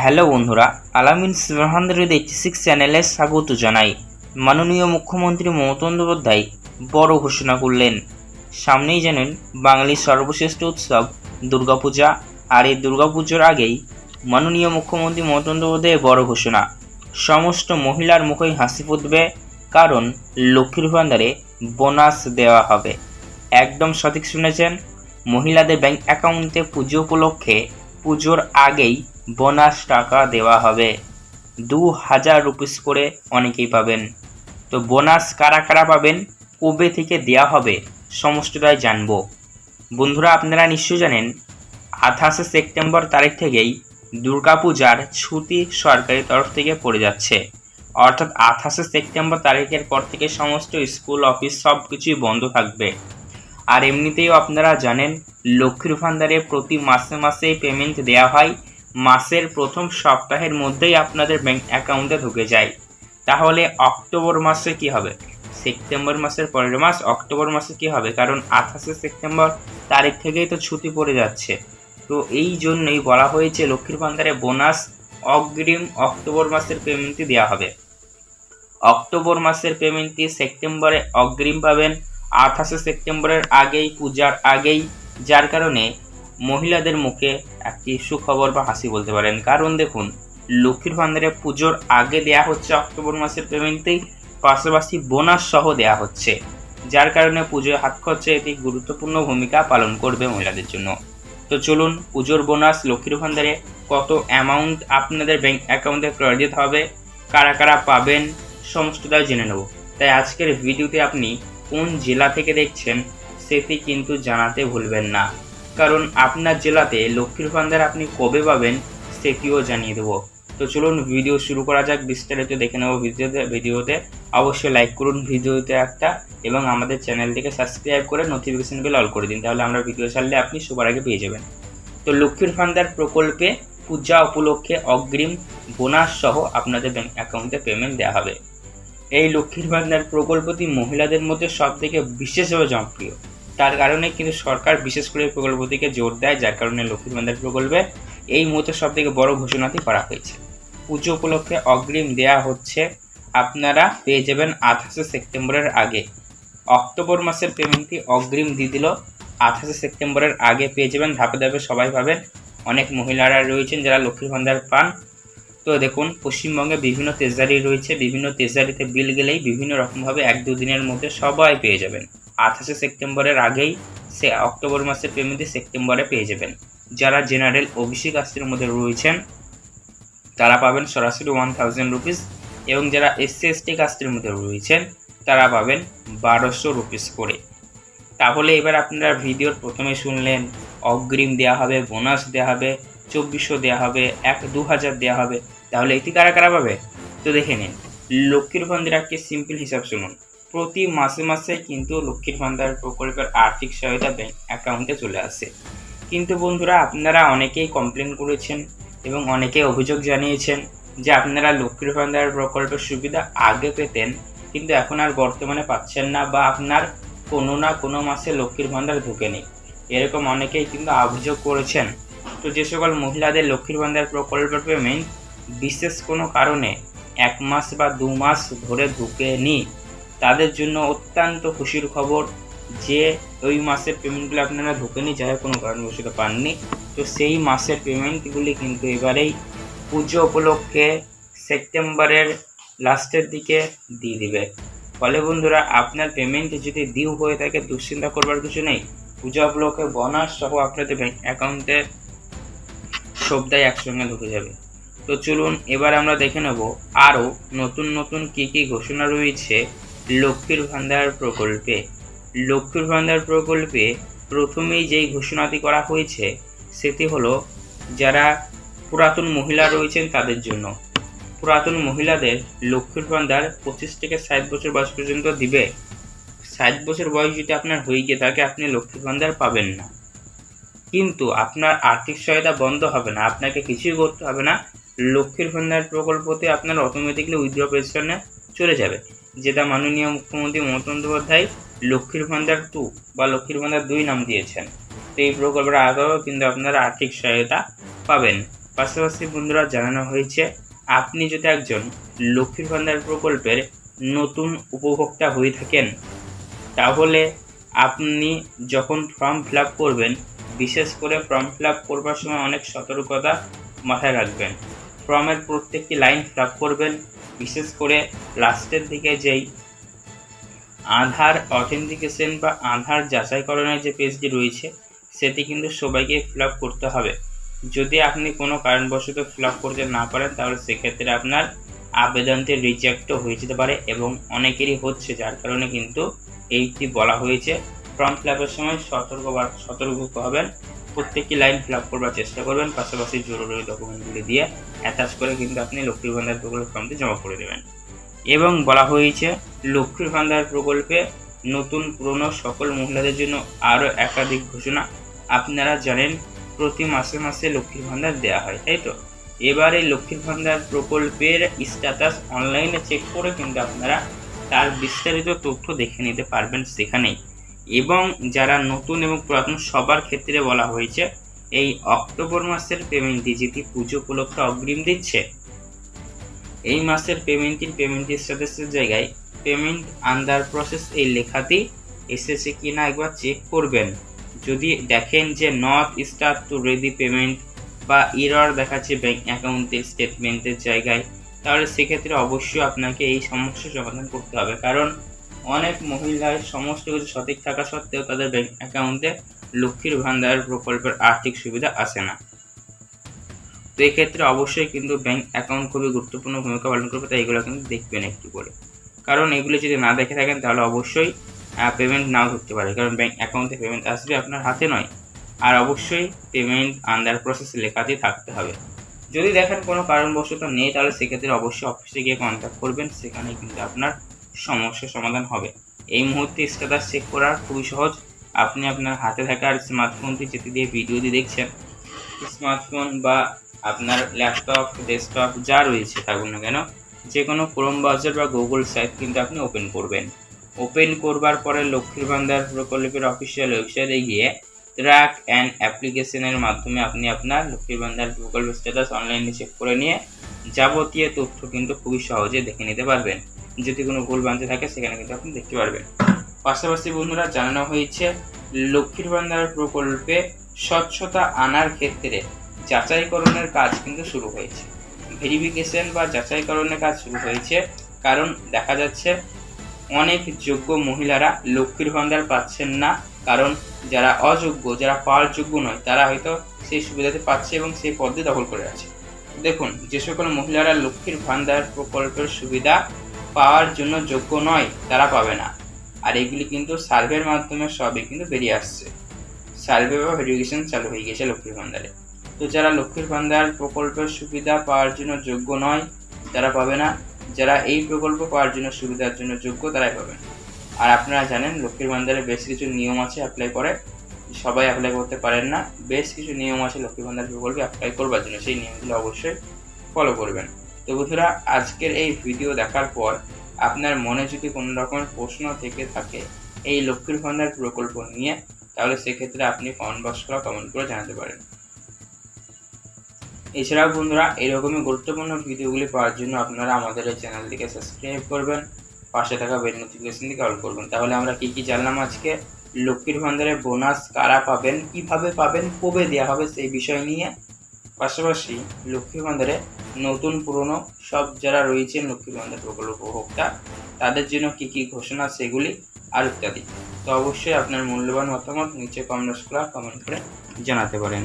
Hello বন্ধুরা, আলামিন hundred eighty six চ্যানেলে স্বাগত জানাই। মাননীয় মুখ্যমন্ত্রী মমতা বন্দ্যোপাধ্যায় বড় ঘোষণা করলেন। সামনেই জানেন, বাঙালির সর্বশ্রেষ্ঠ উৎসব দুর্গাপূজা, আর এই দুর্গাপুজোর আগেই মাননীয় মুখ্যমন্ত্রী মমতা বড় ঘোষণা। সমস্ত মহিলার মুখেই হাসি ফুটবে, কারণ লক্ষ্মীর ভান্ডারে বোনাস দেওয়া হবে। একদম সঠিক শুনেছেন, মহিলাদের ব্যাংক অ্যাকাউন্টে পুজো উপলক্ষে পুজোর আগেই বোনাস টাকা দেওয়া হবে। দু হাজার রুপিস করে অনেকেই পাবেন। তো বোনাস কারা কারা পাবেন, কবে থেকে দেওয়া হবে, সমস্তটাই জানব। বন্ধুরা, আপনারা নিশ্চয়ই জানেন, আঠাশে সেপ্টেম্বর তারিখ থেকেই দুর্গাপূজার ছুটি সরকারি তরফ থেকে পড়ে যাচ্ছে। অর্থাৎ আঠাশে সেপ্টেম্বর তারিখের পর থেকে সমস্ত স্কুল, অফিস সব কিছুই বন্ধ থাকবে। আর এমনিতেও আপনারা জানেন, লক্ষ্মীর ভান্ডারে প্রতি মাসে মাসে পেমেন্ট দেওয়া হয়। মাসের প্রথম সপ্তাহের মধ্যেই আপনাদের ব্যাংক অ্যাকাউন্টে ঢুকে যায়। তাহলে অক্টোবর মাসে কি হবে? সেপ্টেম্বর মাসের পরের মাস, অক্টোবর মাসে কি হবে? কারণ আঠাশে সেপ্টেম্বর তারিখ থেকেই তো ছুটি পড়ে যাচ্ছে। তো এই জন্যই বলা হয়েছে লক্ষ্মীর ভান্ডারে বোনাস অগ্রিম অক্টোবর মাসের পেমেন্টই দেওয়া হবে। অক্টোবর মাসের পেমেন্টটি সেপ্টেম্বরে অগ্রিম পাবেন। আঠাশে সেপ্টেম্বরের আগেই, পূজার আগেই। যার কারণে মহিলাদের মুখে একটি সুখবর বা হাসি বলতে পারেন। কারণ দেখুন, লক্ষ্মীর ভান্ডারে পুজোর আগে দেয়া হচ্ছে অক্টোবর মাসের পেমেন্টেই, পাশাপাশি বোনাস সহ দেয়া হচ্ছে। যার কারণে পুজোয় হাত খরচে এটি গুরুত্বপূর্ণ ভূমিকা পালন করবে মহিলাদের জন্য। তো চলুন, পুজোর বোনাস লক্ষ্মীর ভান্ডারে কত অ্যামাউন্ট আপনাদের ব্যাংক অ্যাকাউন্টে ক্রেডিট হবে, কারা কারা পাবেন, সমস্তটাই জেনে নেব। তাই আজকের ভিডিওতে আপনি কোন জেলা থেকে দেখছেন, সেটি কিন্তু জানাতে ভুলবেন না। কারণ আপনার জেলাতে লক্ষ্মীর ভান্ডার আপনি কবে পাবেন সেটিও জানিয়ে দেবো। তো চলুন ভিডিও শুরু করা যাক, বিস্তারিত দেখে নেব ভিডিওতে ভিডিওতে। অবশ্যই লাইক করুন ভিডিওতে একটা এবং আমাদের চ্যানেলটিকে সাবস্ক্রাইব করে নোটিফিকেশন বেল অল করে দিন, তাহলে আমরা ভিডিও ছাড়লে আপনি সবার আগে পেয়ে যাবেন। তো লক্ষ্মীর ভান্ডার প্রকল্পে পূজা উপলক্ষে অগ্রিম বোনাস সহ আপনাদের ব্যাংক অ্যাকাউন্টে পেমেন্ট দেওয়া হবে। এই লক্ষ্মীর ভান্ডার প্রকল্পটি মহিলাদের মধ্যে সব থেকে বিশেষভাবে জনপ্রিয়। তার কারণে কিন্তু সরকার বিশেষ করে এই প্রকল্পটিকে জোর দেয়, যার কারণে লক্ষ্মীর ভান্ডার প্রকল্পে এই মুহূর্তে সব থেকে বড় ঘোষণাটি করা হয়েছে। পুজো উপলক্ষে অগ্রিম দেয়া হচ্ছে, আপনারা পেয়ে যাবেন আঠাশে সেপ্টেম্বরের আগে। অক্টোবর মাসের পেমেন্টটি অগ্রিম দিয়ে দিল। আঠাশে সেপ্টেম্বরের আগে পেয়ে যাবেন। ধাপে ধাপে সবাই পাবেন। অনেক মহিলারা রয়েছেন যারা লক্ষ্মীর ভান্ডার পান। তো দেখুন, পশ্চিমবঙ্গে বিভিন্ন তেজারি রয়েছে। বিভিন্ন তেজারিতে বিল গেলেই বিভিন্ন রকমভাবে এক দু দিনের মধ্যে সবাই পেয়ে যাবেন। আঠাশে সেপ্টেম্বরের আগেই সে অক্টোবর মাসের পেমেন্টটি সেপ্টেম্বরে পেয়ে যাবেন। যারা জেনারেল ওবিসি কাস্টের মধ্যে রয়েছেন, তারা পাবেন সরাসরি ওয়ান থাউজেন্ড রুপিস এবং যারা এসসি এসটি কাস্টের মধ্যে রয়েছেন, তারা পাবেন বারোশো রুপিস করে। তাহলে এবার আপনারা ভিডিওর প্রথমে শুনলেন, অগ্রিম দেওয়া হবে, বোনাস দেওয়া হবে, চব্বিশশো দেওয়া হবে, এক দু হাজার দেওয়া হবে। তাহলে এটি কারা কারা পাবে? তো দেখে নিন। লক্ষ্মীর ভান্ডার একটি সিম্পল হিসাব শুনুন। প্রতি মাসে মাসে কিন্তু লক্ষ্মীর ভান্ডার প্রকল্পের আর্থিক সহায়তা ব্যাংক অ্যাকাউন্টে চলে আসে। কিন্তু বন্ধুরা, আপনারা অনেকেই কমপ্লেন করেছেন এবং অনেকে অভিযোগ জানিয়েছেন যে আপনারা লক্ষ্মীর ভান্ডার প্রকল্পের সুবিধা আগে পেতেন, কিন্তু এখন আর বর্তমানে পাচ্ছেন না বা আপনার কোনো না কোনো মাসে লক্ষ্মীর ভান্ডার ঢুকেনি। এরকম অনেকেই কিন্তু অভিযোগ করেছেন। তো যে সকল মহিলাদের লক্ষ্মীর ভান্ডার প্রকল্পের পেমেন্ট বিশেষ কোনো কারণে এক মাস বা দু মাস ধরে ঢুকেনি তাদের জন্য অত্যন্ত খুশির খবর যে ওই মাসের পেমেন্টগুলো আপনারা ঢুকেনি যারা কোনো কারণবশত পাননি। তো সেই মাসের পেমেন্টগুলি কিন্তু এবারেই পুজো উপলক্ষে সেপ্টেম্বরের লাস্টের দিকে দিয়ে দিবে। ফলে বন্ধুরা, আপনার পেমেন্ট যদি ডিউ হয়ে থাকে, দুশ্চিন্তা করবার কিছু নেই। পূজা উপলক্ষে বোনাস সহ আপনাদের ব্যাংক অ্যাকাউন্টে সবটাই একসঙ্গে ঢুকে যাবে। তো চলুন, এবার আমরা দেখে নেব আরও নতুন নতুন কী কী ঘোষণা রয়েছে লক্ষ্মীর ভান্ডার প্রকল্পে। লক্ষ্মীর ভান্ডার প্রকল্পে প্রথমেই যেই ঘোষণাটি করা হয়েছে, সেটি হলো যারা পুরাতন মহিলা রয়েছেন তাদের জন্য। পুরাতন মহিলাদের লক্ষ্মীর ভান্ডার পঁচিশ থেকে ষাট বছর বয়স পর্যন্ত দিবে। ষাট বছর বয়স যদি আপনার হয়ে গিয়ে থাকে, আপনি লক্ষ্মীর ভান্ডার পাবেন না। কিন্তু আপনার আর্থিক সহায়তা বন্ধ হবে না, আপনাকে কিছুই করতে হবে না। লক্ষ্মীর ভান্ডার প্রকল্পতে আপনার অটোমেটিকলি উইথড্র পেনশনে চলে যাবে। যেটা মাননীয় মুখ্যমন্ত্রী মমতা বন্দ্যোপাধ্যায় লক্ষ্মীর ভান্ডার টু বা লক্ষ্মীর ভান্ডার দুই নাম দিয়েছেন। তো এই প্রকল্পের আগেও কিন্তু আপনারা আর্থিক সহায়তা পাবেন। পাশাপাশি বন্ধুরা, জানানো হয়েছে, আপনি যদি একজন লক্ষ্মীর ভান্ডার প্রকল্পের নতুন উপভোক্তা হয়ে থাকেন, তাহলে আপনি যখন ফর্ম ফিল করবেন, বিশেষ করে ফর্ম ফিল করবার সময় অনেক সতর্কতা মাথায় রাখবেন। ফর্মের প্রত্যেকটি লাইন ফিল করবেন বিশেষ করে লাস্টের দিকে যেই আধার অথেন্টিকেশন বা আধার যাচাইকরণের যে পেজটি রয়েছে, সেটি কিন্তু সবাইকে ফিল করতে হবে। যদি আপনি কোনো কারণবশত ফিল করতে না পারেন, তাহলে সেক্ষেত্রে আপনার আবেদনটি রিজেক্টও হয়ে যেতে পারে এবং অনেকেরই হচ্ছে, যার কারণে কিন্তু এইটি বলা হয়েছে। ফর্ম ফিল সময় সতর্ক সতর্ক হবেন। প্রত্যেকটি লাইন ফিল আপ করবার চেষ্টা করবেন, পাশাপাশি জরুরি ডকুমেন্টগুলি দিয়ে অ্যাটাচ করে কিন্তু আপনি লক্ষ্মীর ভান্ডার প্রকল্প ফর্মটি জমা করে দেবেন। এবং বলা হয়েছে লক্ষ্মীর ভান্ডার প্রকল্পে নতুন পুরনো সকল মহিলাদের জন্য আরও একাধিক ঘোষণা আপনারা জানেন, প্রতি মাসে মাসে লক্ষ্মীর ভান্ডার দেওয়া হয়, তাই তো? এবার এই লক্ষ্মীর ভান্ডার প্রকল্পের স্ট্যাটাস অনলাইনে চেক করে কিন্তু আপনারা তার বিস্তারিত তথ্য দেখে নিতে পারবেন সেখানেই। এবং যারা নতুন এবং পুরাতন সবার ক্ষেত্রে বলা হয়েছে, এই অক্টোবর মাসের পেমেন্টটি যেটি পুজো উপলক্ষে অগ্রিম দিচ্ছে, এই মাসের পেমেন্টটির পেমেন্ট স্ট্যাটাসের জায়গায় পেমেন্ট আন্ডার প্রসেস এই লেখাটি এসেছে কি না একবার চেক করবেন। যদি দেখেন যে not start to ready payment বা ইরর দেখাচ্ছে ব্যাঙ্ক অ্যাকাউন্টের স্টেটমেন্টের জায়গায়, তাহলে সেক্ষেত্রে অবশ্যই আপনাকে এই সমস্যার সমাধান করতে হবে। কারণ অনেক মহিলার সমস্ত কিছু সঠিক থাকা সত্ত্বেও তাদের ব্যাংক অ্যাকাউন্টে লক্ষ্মীর ভান্ডার প্রকল্পের আর্থিক সুবিধা আসে না। তো এক্ষেত্রে অবশ্যই কিন্তু ব্যাংক অ্যাকাউন্ট খুবই গুরুত্বপূর্ণ ভূমিকা পালন করবে, তাই এগুলো কিন্তু দেখবেন একটু করে। কারণ এগুলো যদি না দেখে থাকেন, তাহলে অবশ্যই পেমেন্ট নাও ঢুকতে পারে। কারণ ব্যাংক অ্যাকাউন্টে পেমেন্ট আসবে আপনার হাতে নয়। আর অবশ্যই পেমেন্ট আন্ডার প্রসেস লেখাতে থাকতে হবে। যদি দেখেন কোনো কারণবশত নেই, তাহলে সেক্ষেত্রে অবশ্যই অফিসে গিয়ে কন্ট্যাক্ট করবেন। সেখানে কিন্তু আপনার সমস্যার সমাধান হবে। এই মুহূর্তে স্ট্যাটাস চেক করা খুবই সহজ। আপনি আপনার হাতে থাকা আর স্মার্টফোনটি যেটি দিয়ে ভিডিওটি দেখছেন। স্মার্টফোন বা আপনার ল্যাপটপ ডেস্কটপ যা রয়েছে থাকুন না কেন যে কোনো ক্রোম ব্রাউজার বা গুগল সাইট কিন্তু আপনি ওপেন করবেন। ওপেন করবার পরে লক্ষ্মীর ভান্ডার প্রকল্পের অফিসিয়াল ওয়েবসাইটে গিয়ে ট্র্যাক অ্যান্ড অ্যাপ্লিকেশনের মাধ্যমে আপনি আপনার লক্ষ্মীর ভান্ডার প্রকল্প স্ট্যাটাস অনলাইনে চেক করে নিয়ে যাবতীয় তথ্য কিন্তু খুবই সহজে দেখে নিতে পারবেন। যদি কোনো ভুল ভ্রান্তি থাকে, সেখানে কিন্তু আপনি দেখতে পারবেন। পাশাপাশি বন্ধুরা, জানানো হয়েছে, লক্ষ্মীর ভান্ডার প্রকল্পে স্বচ্ছতা আনার ক্ষেত্রে যাচাইকরণের কাজ কিন্তু শুরু হয়েছে। ভেরিফিকেশন বা যাচাইকরণের কাজ শুরু হয়েছে, কারণ দেখা যাচ্ছে অনেক যোগ্য মহিলারা লক্ষ্মীর ভান্ডার পাচ্ছেন না, কারণ যারা অযোগ্য, যারা পাওয়ার যোগ্য নয়, তারা হয়তো সেই সুবিধাতে পাচ্ছে এবং সেই পদে দখল করে আছে। দেখুন, যে সকল মহিলারা লক্ষ্মীর ভান্ডার প্রকল্পের সুবিধা পাওয়ার জন্য যোগ্য নয়, তারা পাবে না। আর এগুলি কিন্তু সার্ভের মাধ্যমে সবই কিন্তু বেরিয়ে আসছে। সার্ভে বা ভেরিফিকেশন চালু হয়ে গেছে লক্ষ্মীর ভান্ডারে। তো যারা লক্ষ্মীর ভান্ডার প্রকল্পের সুবিধা পাওয়ার জন্য যোগ্য নয়, তারা পাবে না। যারা এই প্রকল্প পাওয়ার জন্য সুবিধার জন্য যোগ্য, তারাই পাবেন আর আপনারা জানেন, লক্ষ্মীর ভান্ডারে বেশ কিছু নিয়ম আছে অ্যাপ্লাই করে। সবাই অ্যাপ্লাই করতে পারেন না। বেশ কিছু নিয়ম আছে লক্ষ্মীর ভান্ডার প্রকল্পে অ্যাপ্লাই করবার জন্য। সেই নিয়মগুলো অবশ্যই ফলো করবেন। তো বন্ধুরা, আজকের এই ভিডিও দেখার পর আপনার মনে যদি কোনো রকমের প্রশ্ন থেকে থাকে এই লক্ষ্মীর ভান্ডার প্রকল্প নিয়ে, তাহলে সেক্ষেত্রে আপনি কমেন্ট বক্স করে কমেন্ট করে জানাতে পারেন। এছাড়াও বন্ধুরা, এরকমই গুরুত্বপূর্ণ ভিডিওগুলি পাওয়ার জন্য আপনারা আমাদের এই চ্যানেলটিকে সাবস্ক্রাইব করবেন, পাশে থাকা বেল নোটিফিকেশন দিকে অল করবেন। তাহলে আমরা কি কি জানলাম আজকে? লক্ষ্মীর ভান্ডারে বোনাস কারা পাবেন? কীভাবে পাবেন? কবে দেওয়া হবে? সেই বিষয় নিয়ে পাশাপাশি লক্ষ্মী ভান্ডারে নতুন পুরনো সব যারা রয়েছেন লক্ষ্মী ভান্ডার প্রকল্প উপভোক্তা, তাদের জন্য কি কি ঘোষণা সেগুলি আর ইত্যাদি। তো অবশ্যই আপনার মূল্যবান মতামত নিচে কমেন্ট করে কমেন্ট করে জানাতে পারেন।